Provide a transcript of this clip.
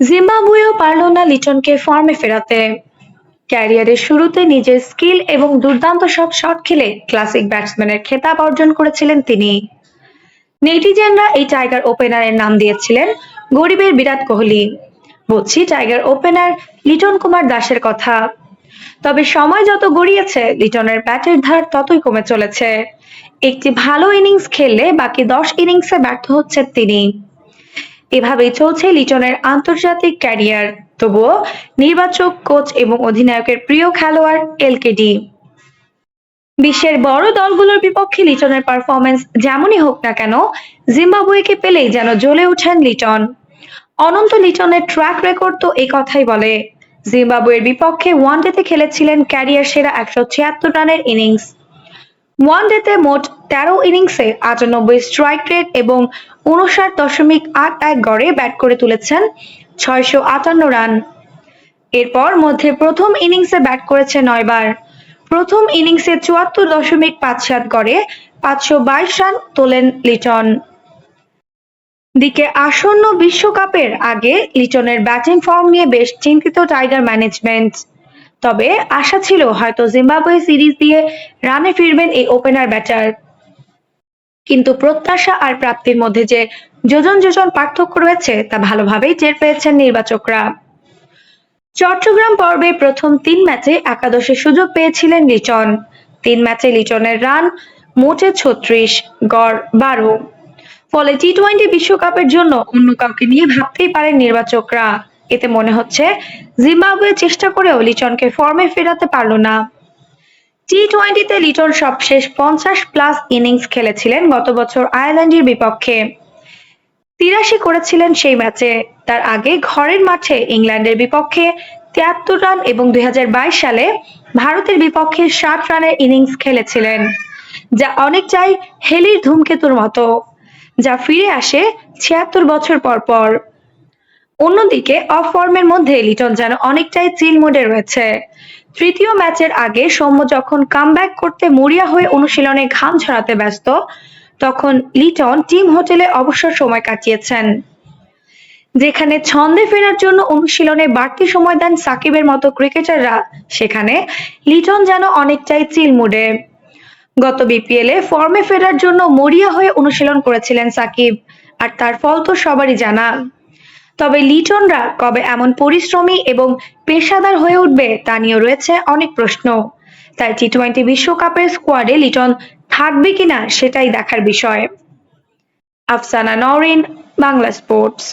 জিম্বাবুয়েও পারল না লিটনকে ফর্মে ফেরাতে। ক্যারিয়ারের শুরুতে নিজের স্কিল এবং দুর্দান্ত সব শট খেলে ক্লাসিক ব্যাটসম্যানের খেতাব অর্জন করেছিলেন তিনি। নেটিজেনরা এই টাইগার ওপেনারের নাম দিয়েছিলেন গরিবের বিরাট কোহলি। বলছি টাইগার ওপেনার লিটন কুমার দাসের কথা। তবে সময় যত গড়িয়েছে, লিটনের ব্যাটের ধার ততই কমে চলেছে। একটি ভালো ইনিংস খেললে বাকি দশ ইনিংসে ব্যর্থ হচ্ছেন তিনি। এভাবেই চলছে লিটনের আন্তর্জাতিক ক্যারিয়ার। তবুও নির্বাচক, কোচ এবং অধিনায়কের প্রিয় খেলোয়াড় এলকেডি বিশ্বের বড় দলগুলোর বিপক্ষে লিটনের পারফরমেন্স যেমনই হোক না কেন, জিম্বাবুয়েকে পেলেই যেন জ্বলে ওঠেন লিটন। অনন্ত লিটনের ট্র্যাক রেকর্ড তো এই কথাই বলে, জিম্বাবুয়ের বিপক্ষে ওয়ানডেতে খেলেছিলেন ক্যারিয়ার সেরা একশো ছিয়াত্তর রানের ইনিংস। ওয়ানডেতে মোট তেরো ইনিংসে আটানব্বই স্ট্রাইক রেট এবং উনষাট দশমিক আট এক গড়ে ব্যাট করে তুলেছেন ছয়শো আটান্ন রান। এরপর মধ্যে প্রথম ইনিংসে ব্যাট করেছে নয়বার। প্রথম ইনিংসে চুয়াত্তর দশমিক পাঁচ সাত গড়ে পাঁচশো বাইশ রান তোলেন লিটন। দিকে আসন্ন বিশ্বকাপের আগে লিটনের ব্যাটিং ফর্ম নিয়ে বেশ চিন্তিত টাইগার ম্যানেজমেন্ট। তবে আশা ছিল হয়তো জিম্বাবুয়ে সিরিজ দিয়ে রানে ফিরবেন এই ওপেনার ব্যাটার। কিন্তু প্রত্যাশা আর প্রাপ্তির মধ্যে যে যোজন যোজন পার্থক্য রয়েছে, তা ভালোভাবেই টের পেয়েছেন নির্বাচকরা। চট্টগ্রাম পর্বে প্রথম তিন ম্যাচে একাদশে সুযোগ পেয়েছিলেন লিটন। তিন ম্যাচে লিটনের রান মোটে ছত্রিশ, গড় বারো। ফলে টি টোয়েন্টি বিশ্বকাপের জন্য অন্য কাউকে নিয়ে ভাবতেই পারেন নির্বাচকরা। এতে মনে হচ্ছে, জিম্বাবুয়ে চেষ্টা করেও লিটনকে ফর্মে ফেরাতে পারল না। টি টোয়েন্টিতে লিটন সবশেষ পঞ্চাশ প্লাস ইনিংস খেলেছিলেন গত বছর আয়ারল্যান্ডের বিপক্ষে। তিরাশি করেছিলেন সেই ম্যাচে। তার আগে ঘরের মাঠে ইংল্যান্ডের বিপক্ষে তিয়াত্তর রান এবং দুই হাজার বাইশ সালে ভারতের বিপক্ষে ষাট রানের ইনিংস খেলেছিলেন, যা অনেকটাই হেলির ধূমকেতুর মতো, যা ফিরে আসে ছিয়াত্তর বছর পর পর। অন্যদিকে অফ ফর্মের মধ্যে লিটন যেন অনেকটাই চিল মোডে রয়েছে। তৃতীয় ম্যাচের আগে সৌম্য যখন কামব্যাক করতে মরিয়া হয়ে অনুশীলনে ঘাম ছড়াতে ব্যস্ত, তখন লিটন টিম হোটেলে অবসর সময় কাটিয়েছেন। যেখানে ছন্দে ফেরার জন্য অনুশীলনে বাড়তি সময় দেন সাকিবের মতো ক্রিকেটাররা, সেখানে লিটন যেন অনেকটাই চিল মুডে গত বিপিএল এ ফর্মে ফেরার জন্য মরিয়া হয়ে অনুশীলন করেছিলেন সাকিব, আর তার ফল তো সবারই জানা। তবে লিটনরা কবে এমন পরিশ্রমী এবং পেশাদার হয়ে উঠবে তা নিয়েও রয়েছে অনেক প্রশ্ন। তাই টি টোয়েন্টি বিশ্বকাপের স্কোয়াডে লিটন থাকবে কিনা সেটাই দেখার বিষয়। আফসানা নরিন বাংলা স্পোর্টস।